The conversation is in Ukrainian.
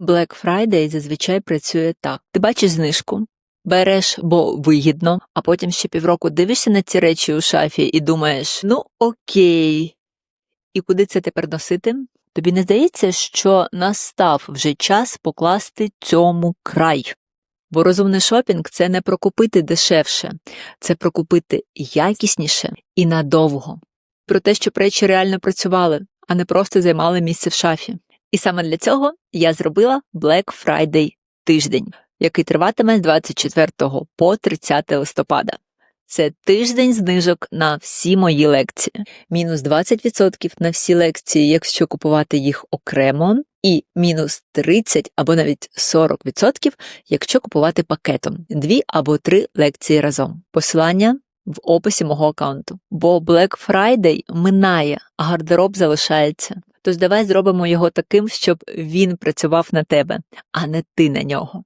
Black Friday зазвичай працює так. Ти бачиш знижку, береш, бо вигідно, а потім ще півроку дивишся на ці речі у шафі і думаєш: ну окей. І куди це тепер носити? Тобі не здається, що настав вже час покласти цьому край? Бо розумний шопінг це не про купити дешевше, це про купити якісніше і надовго. Про те, щоб речі реально працювали, а не просто займали місце в шафі. І саме для цього я зробила Black Friday тиждень, який триватиме з 24 по 30 листопада. Це тиждень знижок на всі мої лекції. Мінус 20% на всі лекції, якщо купувати їх окремо, і мінус 30 або навіть 40%, якщо купувати пакетом дві або три лекції разом. Посилання в описі мого аккаунту. Бо Black Friday минає, а гардероб залишається. Тож давай зробимо його таким, щоб він працював на тебе, а не ти на нього.